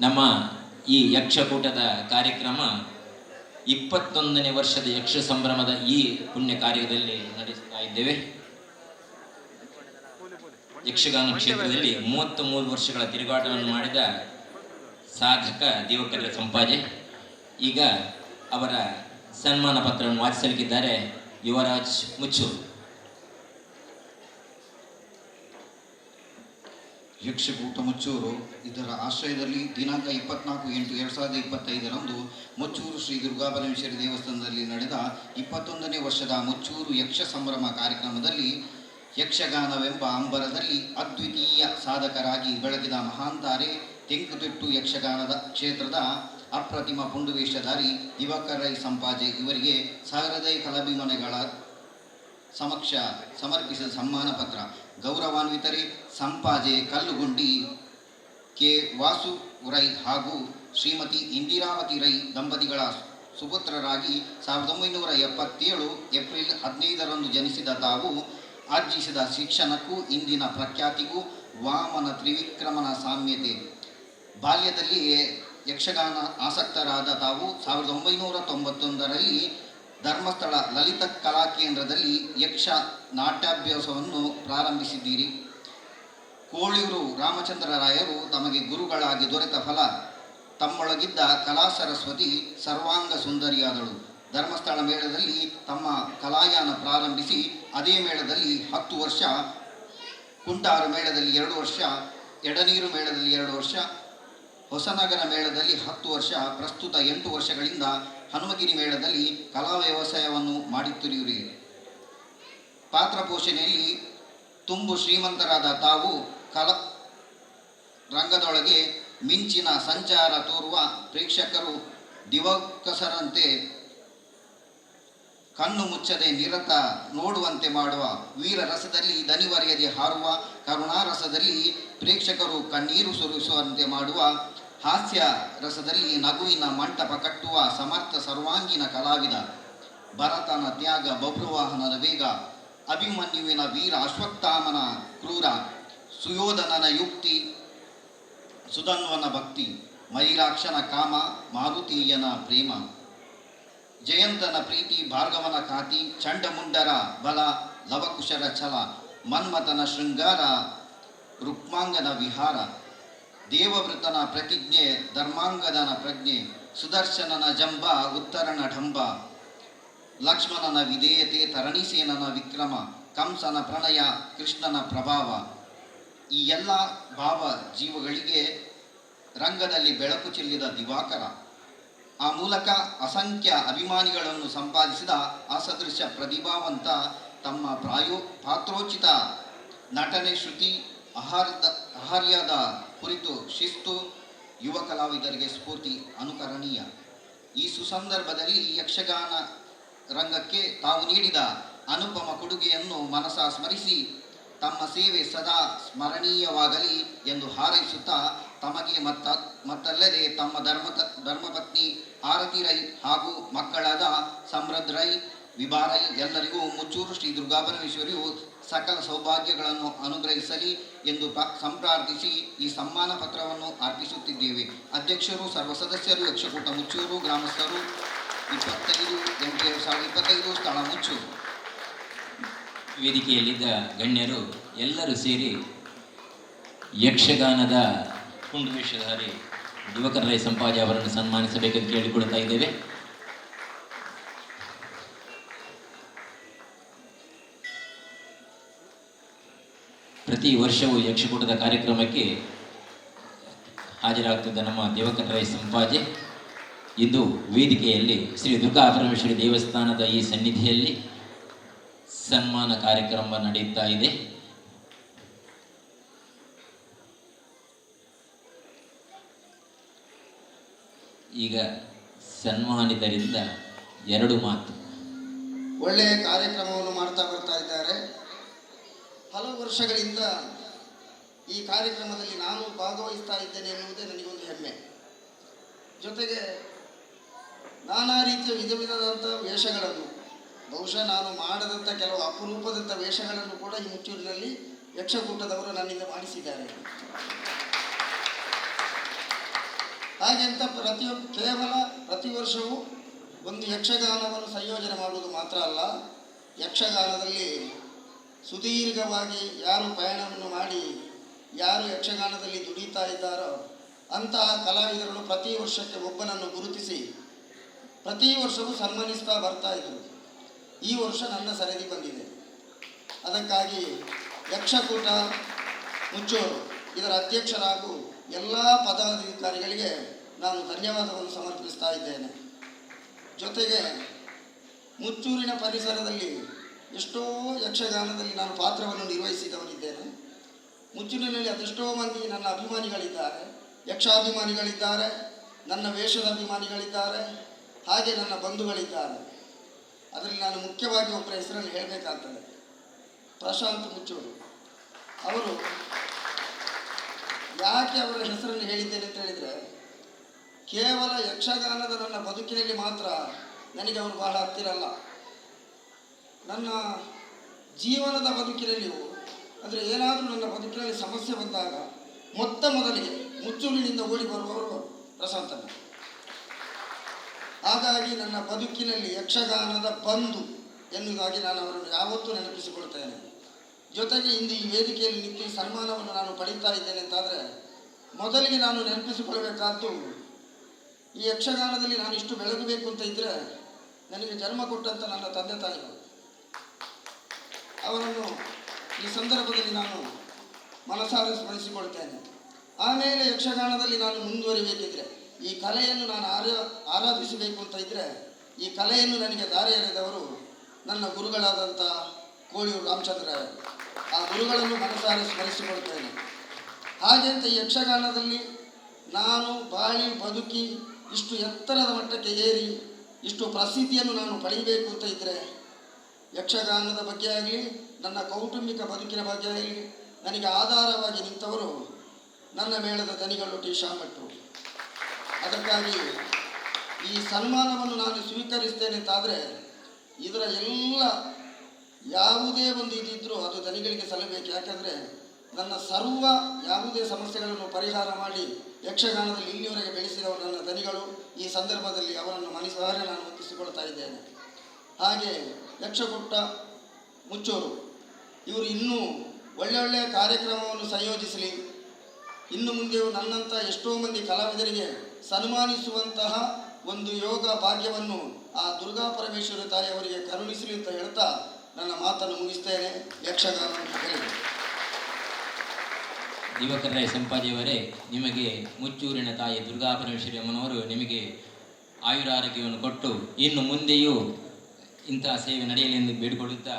ನಮ್ಮ ಈ ಯಕ್ಷಕೂಟದ ಕಾರ್ಯಕ್ರಮ ಇಪ್ಪತ್ತೊಂದನೇ ವರ್ಷದ ಯಕ್ಷ ಸಂಭ್ರಮದ ಈ ಪುಣ್ಯ ಕಾರ್ಯದಲ್ಲಿ ನಡೆಸ್ತಾ ಇದ್ದೇವೆ. ಯಕ್ಷಗಾನ ಕ್ಷೇತ್ರದಲ್ಲಿ ಮೂವತ್ತ್ ಮೂರು ವರ್ಷಗಳ ತಿರುಗಾಟವನ್ನು ಮಾಡಿದ ಸಾಧಕ ದೇವಕರ ಸಂಪಾಜೆ. ಈಗ ಅವರ ಸನ್ಮಾನ ಪತ್ರವನ್ನು ವಾಚಿಸಲಿಕ್ಕಿದ್ದಾರೆ ಯುವರಾಜ್ ಮುಚ್ಚೂರು. ಯಕ್ಷಕೂಟ ಮಚ್ಚೂರು. ಇದರ ಆಶ್ರಯದಲ್ಲಿ ದಿನಾಂಕ ಇಪ್ಪತ್ನಾಲ್ಕು ಎಂಟು ಎರಡು ಸಾವಿರದ ಇಪ್ಪತ್ತೈದರಂದು ಮುಚ್ಚೂರು ಶ್ರೀ ದುರ್ಗಾಪರಮೇಶ್ವರಿ ದೇವಸ್ಥಾನದಲ್ಲಿ ನಡೆದ ಇಪ್ಪತ್ತೊಂದನೇ ವರ್ಷದ ಮುಚ್ಚೂರು ಯಕ್ಷ ಸಂಭ್ರಮ ಕಾರ್ಯಕ್ರಮದಲ್ಲಿ ಯಕ್ಷಗಾನವೆಂಬ ಅಂಬರದಲ್ಲಿ ಅದ್ವಿತೀಯ ಸಾಧಕರಾಗಿ ಬೆಳಗಿದ ಮಹಾಂತಾರೆ ತೆಂಕುತಿಟ್ಟು ಯಕ್ಷಗಾನದ ಕ್ಷೇತ್ರದ ಅಪ್ರತಿಮ ಪುಂಡುವೇಷಧಾರಿ ದಿವಾಕರ್ ರೈ ಸಂಪಾಜೆ ಇವರಿಗೆ ಸಾಗರದೈ ಕಲಾಭಿಮಾನಿಗಳ ಸಮಕ್ಷ ಸಮರ್ಪಿಸಿದ ಸಮ್ಮಾನ ಪತ್ರ. ಗೌರವಾನ್ವಿತರೆ, ಸಂಪಾಜೆ ಕಲ್ಲುಗುಂಡಿ ಕೆ ವಾಸು ರೈ ಹಾಗೂ ಶ್ರೀಮತಿ ಇಂದಿರಾವತಿ ರೈ ದಂಪತಿಗಳ ಸುಪುತ್ರರಾಗಿ ಸಾವಿರದ ಒಂಬೈನೂರ ಎಪ್ಪತ್ತೇಳು ಏಪ್ರಿಲ್ ಹದಿನೈದರಂದು ಜನಿಸಿದ ತಾವು ಆರ್ಜಿಸಿದ ಶಿಕ್ಷಣಕ್ಕೂ ಇಂದಿನ ಪ್ರಖ್ಯಾತಿಗೂ ವಾಮನ ತ್ರಿವಿಕ್ರಮನ ಸಾಮ್ಯತೆ. ಬಾಲ್ಯದಲ್ಲಿಯೇ ಯಕ್ಷಗಾನ ಆಸಕ್ತರಾದ ತಾವು ಸಾವಿರದ ಒಂಬೈನೂರ ತೊಂಬತ್ತೊಂದರಲ್ಲಿ ಧರ್ಮಸ್ಥಳ ಲಲಿತ ಕಲಾ ಕೇಂದ್ರದಲ್ಲಿ ಯಕ್ಷ ನಾಟ್ಯಾಭ್ಯಾಸವನ್ನು ಪ್ರಾರಂಭಿಸಿದ್ದೀರಿ. ಕೋಳಿಯೂರು ರಾಮಚಂದ್ರರಾಯರು ತಮಗೆ ಗುರುಗಳಾಗಿ ದೊರೆತ ಫಲ. ತಮ್ಮೊಳಗಿದ್ದ ಕಲಾ ಸರಸ್ವತಿ ಸರ್ವಾಂಗ ಸುಂದರಿಯಾದಳು. ಧರ್ಮಸ್ಥಳ ಮೇಳದಲ್ಲಿ ತಮ್ಮ ಕಲಾಯಾನ ಪ್ರಾರಂಭಿಸಿ, ಅದೇ ಮೇಳದಲ್ಲಿ ಹತ್ತು ವರ್ಷ, ಕುಂಟಾರು ಮೇಳದಲ್ಲಿ ಎರಡು ವರ್ಷ, ಎಡನೀರು ಮೇಳದಲ್ಲಿ ಎರಡು ವರ್ಷ, ಹೊಸನಗರ ಮೇಳದಲ್ಲಿ ಹತ್ತು ವರ್ಷ, ಪ್ರಸ್ತುತ ಎಂಟು ವರ್ಷಗಳಿಂದ ಹನುಮಗಿರಿ ಮೇಳದಲ್ಲಿ ಕಲಾ ವ್ಯವಸಾಯವನ್ನು ಮಾಡುತ್ತಿರುವಿರಿ. ಪಾತ್ರ ಪೋಷಣೆಯಲ್ಲಿ ತುಂಬು ಶ್ರೀಮಂತರಾದ ತಾವು ಕಲ ರಂಗದೊಳಗೆ ಮಿಂಚಿನ ಸಂಚಾರ ತೋರುವ ಪ್ರೇಕ್ಷಕರು ದಿವಕಸರಂತೆ ಕಣ್ಣು ಮುಚ್ಚದೆ ನಿರತ ನೋಡುವಂತೆ ಮಾಡುವ ವೀರ ರಸದಲ್ಲಿ ದನಿವರಿಯದೆ ಹಾರುವ ಕರುಣಾರಸದಲ್ಲಿ ಪ್ರೇಕ್ಷಕರು ಕಣ್ಣೀರು ಸುರಿಸುವಂತೆ ಮಾಡುವ ಹಾಸ್ಯ ರಸದಲ್ಲಿ ನಗುವಿನ ಮಂಟಪ ಕಟ್ಟುವ ಸಮರ್ಥ ಸರ್ವಾಂಗೀಣ ಕಲಾವಿದ, ಭರತನ ತ್ಯಾಗ ಬಬ್ರುವಾಹನದ ವೇಗ, ಅಭಿಮನ್ಯುವಿನ ವೀರ ಅಶ್ವತ್ಥಾಮನ ಕ್ರೂರ, ಸುಯೋಧನನ ಯುಕ್ತಿ, ಸುಧನ್ವನ ಭಕ್ತಿ ಮೈರಾಕ್ಷನ ಕಾಮ, ಮಾರುತೀಯನ ಪ್ರೇಮ. ಜಯಂತನ ಪ್ರೀತಿ, ಭಾರ್ಗವನ ಖಾತಿ ಚಂಡಮುಂಡರ ಬಲ, ಲವಕುಶರ ಛಲ, ಮನ್ಮಥನ ಶೃಂಗಾರ, ರುಕ್ಮಾಂಗನ ವಿಹಾರ. ದೇವವೃತನ ಪ್ರತಿಜ್ಞೆ, ಧರ್ಮಾಂಗದನ ಪ್ರಜ್ಞೆ, ಸುದರ್ಶನನ ಜಂಬ, ಉತ್ತರನ ಢಂಬ, ಲಕ್ಷ್ಮಣನ ವಿಧೇಯತೆ, ತರಣಿಸೇನನ ವಿಕ್ರಮ, ಕಂಸನ ಪ್ರಣಯ, ಕೃಷ್ಣನ ಪ್ರಭಾವ ಈ ಎಲ್ಲ ಭಾವ ಜೀವಗಳಿಗೆ ರಂಗದಲ್ಲಿ ಬೆಳಕು ಚೆಲ್ಲಿದ ದಿವಾಕರ. ಆ ಮೂಲಕ ಅಸಂಖ್ಯ ಅಭಿಮಾನಿಗಳನ್ನು ಸಂಪಾದಿಸಿದ ಅಸದೃಶ ಪ್ರತಿಭಾವಂತ ತಮ್ಮ ಪ್ರಾಯೋ, ಪಾತ್ರೋಚಿತ ನಟನೆ ಶ್ರುತಿ ಆಹಾರದ ಆಹಾರ್ಯದ ಕುರಿತು ಶಿಸ್ತು, ಯುವ ಕಲಾವಿದರಿಗೆ ಸ್ಫೂರ್ತಿ ಅನುಕರಣೀಯ. ಈ ಸುಸಂದರ್ಭದಲ್ಲಿ ಯಕ್ಷಗಾನ ರಂಗಕ್ಕೆ ತಾವು ನೀಡಿದ ಅನುಪಮ ಕೊಡುಗೆಯನ್ನು ಮನಸ ಸ್ಮರಿಸಿ, ತಮ್ಮ ಸೇವೆ ಸದಾ ಸ್ಮರಣೀಯವಾಗಲಿ ಎಂದು ಹಾರೈಸುತ್ತಾ, ತಮಗೆ ಮತ್ತ ಮತ್ತಲ್ಲದೆ ತಮ್ಮ ಧರ್ಮ ಧರ್ಮಪತ್ನಿ ಆರತಿ ರೈ ಹಾಗೂ ಮಕ್ಕಳಾದ ಸಮೃದ್ಧ ರೈ ವಿಭಾರೈ ಎಲ್ಲರಿಗೂ ಮುಚ್ಚೂರು ಶ್ರೀ ದುರ್ಗಾಪರಮೇಶ್ವರಿಯು ಸಕಲ ಸೌಭಾಗ್ಯಗಳನ್ನು ಅನುಗ್ರಹಿಸಲಿ. ಎಂದು ಸಂಪ್ರಾರ್ಥಿಸಿ ಈ ಸನ್ಮಾನ ಪತ್ರವನ್ನು ಅರ್ಪಿಸುತ್ತಿದ್ದೇವೆ. ಅಧ್ಯಕ್ಷರು ಸರ್ವ ಸದಸ್ಯರು ಯಕ್ಷಕೂಟ ಮುಚ್ಚೂರು, ಗ್ರಾಮಸ್ಥರು, ಇಪ್ಪತ್ತೈದು ಎಂಟು ಎರಡು ಸಾವಿರದ ಇಪ್ಪತ್ತೈದು ಸ್ಥಳ ಮುಚ್ಚೂರು ವೇದಿಕೆಯಲ್ಲಿದ್ದ ಗಣ್ಯರು ಎಲ್ಲರೂ ಸೇರಿ ಯಕ್ಷಗಾನದ ಕುಂಡುವೇಷಧಾರಿ ದಿವಕರ ರೈ ಸಂಪಾಜೆ ಅವರನ್ನು ಸನ್ಮಾನಿಸಬೇಕೆಂದು ಕೇಳಿಕೊಳ್ಳುತ್ತಾ ಇದ್ದೇವೆ. ಪ್ರತಿ ವರ್ಷವೂ ಯಕ್ಷಕೂಟದ ಕಾರ್ಯಕ್ರಮಕ್ಕೆ ಹಾಜರಾಗುತ್ತಿದ್ದ ನಮ್ಮ ದೇವಕರಾಯ ಸಂಪಾಜೆ. ಇಂದು ವೇದಿಕೆಯಲ್ಲಿ ಶ್ರೀ ದುರ್ಗಾ ಪರಮೇಶ್ವರಿ ದೇವಸ್ಥಾನದ ಈ ಸನ್ನಿಧಿಯಲ್ಲಿ ಸನ್ಮಾನ ಕಾರ್ಯಕ್ರಮ ನಡೆಯುತ್ತಾ ಇದೆ. ಈಗ ಸನ್ಮಾನಿತರಿಂದ ಎರಡು ಮಾತು. ಒಳ್ಳೆಯ ಕಾರ್ಯಕ್ರಮವನ್ನು ಮಾಡ್ತಾ ಬರ್ತಾ ಇದ್ದಾರೆ. ಹಲವು ವರ್ಷಗಳಿಂದ ಈ ಕಾರ್ಯಕ್ರಮದಲ್ಲಿ ನಾನು ಭಾಗವಹಿಸ್ತಾ ಇದ್ದೇನೆ ಎನ್ನುವುದೇ ನನಗೊಂದು ಹೆಮ್ಮೆ. ಜೊತೆಗೆ ನಾನಾ ರೀತಿಯ ವಿಧ ವಿಧವಾದಂಥ ವೇಷಗಳನ್ನು, ಬಹುಶಃ ನಾನು ಮಾಡದಂಥ ಕೆಲವು ಅಪರೂಪದಂಥ ವೇಷಗಳನ್ನು ಕೂಡ ಈ ಮುಚ್ಚೂರಿನಲ್ಲಿ ಯಕ್ಷಕೂಟದವರು ನನ್ನಿಂದ ಮಾಡಿಸಿದ್ದಾರೆ. ಹಾಗೆ ಅಂತ ಪ್ರತಿಯೊಬ್ಬ ಕೇವಲ ಪ್ರತಿ ವರ್ಷವೂ ಒಂದು ಯಕ್ಷಗಾನವನ್ನು ಸಂಯೋಜನೆ ಮಾಡುವುದು ಮಾತ್ರ ಅಲ್ಲ, ಯಕ್ಷಗಾನದಲ್ಲಿ ಸುದೀರ್ಘವಾಗಿ ಯಾರು ಪಯಣವನ್ನು ಮಾಡಿ, ಯಾರು ಯಕ್ಷಗಾನದಲ್ಲಿ ದುಡಿತಾ ಇದ್ದಾರೋ ಅಂತಹ ಕಲಾವಿದರನ್ನು ಪ್ರತಿ ವರ್ಷಕ್ಕೆ ಒಬ್ಬನನ್ನು ಗುರುತಿಸಿ, ಪ್ರತಿ ವರ್ಷವೂ ಸನ್ಮಾನಿಸ್ತಾ ಬರ್ತಾ ಇದ್ದರು. ಈ ವರ್ಷ ನನ್ನ ಸರದಿ ಬಂದಿದೆ. ಅದಕ್ಕಾಗಿ ಯಕ್ಷಕೂಟ, ಮುಚ್ಚೋರು ಇದರ ಅಧ್ಯಕ್ಷರಾಗೂ ಎಲ್ಲ ಪದಾಧಿಕಾರಿಗಳಿಗೆ ನಾನು ಧನ್ಯವಾದವನ್ನು ಸಮರ್ಪಿಸ್ತಾ ಇದ್ದೇನೆ. ಜೊತೆಗೆ ಮುಚ್ಚೂರಿನ ಪರಿಸರದಲ್ಲಿ ಎಷ್ಟೋ ಯಕ್ಷಗಾನದಲ್ಲಿ ನಾನು ಪಾತ್ರವನ್ನು ನಿರ್ವಹಿಸಿದವನಿದ್ದೇನೆ. ಮುಚ್ಚಿನಲ್ಲಿ ಅದೆಷ್ಟೋ ಮಂದಿ ನನ್ನ ಅಭಿಮಾನಿಗಳಿದ್ದಾರೆ. ಯಕ್ಷಾಭಿಮಾನಿಗಳಿದ್ದಾರೆ, ನನ್ನ ವೇಷದ ಅಭಿಮಾನಿಗಳಿದ್ದಾರೆ ಹಾಗೆ ನನ್ನ ಬಂಧುಗಳಿದ್ದಾರೆ. ಅದರಲ್ಲಿ ನಾನು ಮುಖ್ಯವಾಗಿ ಒಬ್ಬರ ಹೆಸರನ್ನು ಹೇಳಬೇಕಾಗ್ತದೆ. ಪ್ರಶಾಂತ್ ಮುಚ್ಚೂರು ಅವರು ಯಾಕೆ ಅವರ ಹೆಸರನ್ನು ಹೇಳಿದ್ದೇನೆ ಅಂತ ಹೇಳಿದರೆ, ಕೇವಲ ಯಕ್ಷಗಾನದ ನನ್ನ ಬದುಕಿನಲ್ಲಿ ಮಾತ್ರ ನನಗೆ ಅವರು ಬಹಳ ಹತ್ತಿರ ಅಲ್ಲ ನನ್ನ ಜೀವನದ ಬದುಕಿನಲ್ಲಿಯೂ ಅಂದರೆ ಏನಾದರೂ ನನ್ನ ಬದುಕಿನಲ್ಲಿ ಸಮಸ್ಯೆ ಬಂದಾಗ ಮೊತ್ತ ಮೊದಲಿಗೆ ಮುಚ್ಚೂರಿನಿಂದ ಓಡಿ ಬರುವವರು ಪ್ರಶಾಂತನ ಹಾಗಾಗಿ ನನ್ನ ಬದುಕಿನಲ್ಲಿ ಯಕ್ಷಗಾನದ ಬಂಧು ಎನ್ನುವುದಾಗಿ ನಾನು ಅವರನ್ನು ಯಾವತ್ತೂ ನೆನಪಿಸಿಕೊಳ್ತೇನೆ. ಜೊತೆಗೆ ಇಂದು ಈ ವೇದಿಕೆಯಲ್ಲಿ ನಿಂತು ಸನ್ಮಾನವನ್ನು ನಾನು ಪಡೀತಾ ಇದ್ದೇನೆ ಅಂತಾದರೆ, ಮೊದಲಿಗೆ ನಾನು ನೆನಪಿಸಿಕೊಳ್ಬೇಕಾದ್ದು ಈ ಯಕ್ಷಗಾನದಲ್ಲಿ ನಾನು ಇಷ್ಟು ಬೆಳಗಬೇಕು ಅಂತ ಇದ್ದರೆ ನನಗೆ ಜನ್ಮ ಕೊಟ್ಟಂಥ ನನ್ನ ತಂದೆ ತಾಯಿಗಳು. ಅವರನ್ನು ಈ ಸಂದರ್ಭದಲ್ಲಿ ನಾನು ಮನಸಾರೆ ಸ್ಮರಿಸಿಕೊಳ್ತೇನೆ ಆಮೇಲೆ ಯಕ್ಷಗಾನದಲ್ಲಿ ನಾನು ಮುಂದುವರಿಬೇಕಿದ್ರೆ, ಈ ಕಲೆಯನ್ನು ನಾನು ಆರ್ಯ, ಆರಾಧಿಸಬೇಕು ಅಂತ ಇದ್ದರೆ ಈ ಕಲೆಯನ್ನು ನನಗೆ ದಾರಿ ಎರೆದವರು ನನ್ನ ಗುರುಗಳಾದಂಥ ಕೋಳಿಯೂರು ರಾಮಚಂದ್ರ ಆ ಗುರುಗಳನ್ನು ಮನಸಾರೆ ಸ್ಮರಿಸಿಕೊಳ್ತೇನೆ ಹಾಗೆಂತ ಯಕ್ಷಗಾನದಲ್ಲಿ ನಾನು ಬಾಳಿ ಬದುಕಿ ಇಷ್ಟು ಎತ್ತರದ ಮಟ್ಟಕ್ಕೆ ಏರಿ, ಇಷ್ಟು ಪ್ರಸಿದ್ಧಿಯನ್ನು ನಾನು ಪಡೆಯಬೇಕು ಅಂತ ಇದ್ದರೆ ಯಕ್ಷಗಾನದ ಬಗ್ಗೆ ಆಗಲಿ, ನನ್ನ ಕೌಟುಂಬಿಕ ಬದುಕಿನ ಬಗ್ಗೆ ಆಗಲಿ, ನನಗೆ ಆಧಾರವಾಗಿ ನಿಂತವರು ನನ್ನ ಮೇಳದ ದನಿಗಳು ಟಿ. ಶಾಮಟ್ಟು. ಅದಕ್ಕಾಗಿ ಈ ಸನ್ಮಾನವನ್ನು ನಾನು ಸ್ವೀಕರಿಸ್ತೇನೆ ಅಂತಾದರೆ ಇದರ ಎಲ್ಲ ಯಾವುದೇ ಒಂದು ಇದಿದ್ದರೂ ಅದು ದನಿಗಳಿಗೆ ಸಲ್ಲಬೇಕು. ಯಾಕಂದರೆ ನನ್ನ ಸರ್ವ ಯಾವುದೇ ಸಮಸ್ಯೆಗಳನ್ನು ಪರಿಹಾರ ಮಾಡಿ ಯಕ್ಷಗಾನದಲ್ಲಿ ಇಲ್ಲಿವರೆಗೆ ಬೆಳೆಸಿದವರು ನನ್ನ ದನಿಗಳು ಈ ಸಂದರ್ಭದಲ್ಲಿ ಅವರನ್ನು ಮನಸಾರೆ ನಾನು ಒಪ್ಪಿಸಿಕೊಳ್ತಾ ಇದ್ದೇನೆ. ಹಾಗೆ ಯಕ್ಷಗುಟ್ಟ ಮುಚ್ಚೋರು. ಇವರು ಇನ್ನೂ ಒಳ್ಳೆ ಒಳ್ಳೆಯ ಕಾರ್ಯಕ್ರಮವನ್ನು ಸಂಯೋಜಿಸಲಿ. ಇನ್ನು ಮುಂದೆ ನನ್ನಂಥ ಎಷ್ಟೋ ಮಂದಿ ಕಲಾವಿದರಿಗೆ ಸನ್ಮಾನಿಸುವಂತಹ ಒಂದು ಯೋಗ ಭಾಗ್ಯವನ್ನು ಆ ದುರ್ಗಾ ಪರಮೇಶ್ವರಿ ತಾಯಿ ಅವರಿಗೆ ಕರುಣಿಸಲಿ ಅಂತ ಹೇಳ್ತಾ ನನ್ನ ಮಾತನ್ನು ಮುಗಿಸ್ತೇನೆ. ಯಕ್ಷಗಾನ ಹೇಳಿ. ದಿವಾಕರ ರಾಯ ಸಂಪಾದಿಯವರೇ ನಿಮಗೆ ಮುಚ್ಚೂರಿನ ತಾಯಿ ದುರ್ಗಾ ಪರಮೇಶ್ವರಿ ಅಮ್ಮನವರು ನಿಮಗೆ ಆಯುರಾರೋಗ್ಯವನ್ನು ಕೊಟ್ಟು ಇನ್ನು ಮುಂದೆಯೂ ಇಂತಹ ಸೇವೆ ನಡೆಯಲಿ ಎಂದು ಬೇಡಿಕೊಳ್ಳುತ್ತಾ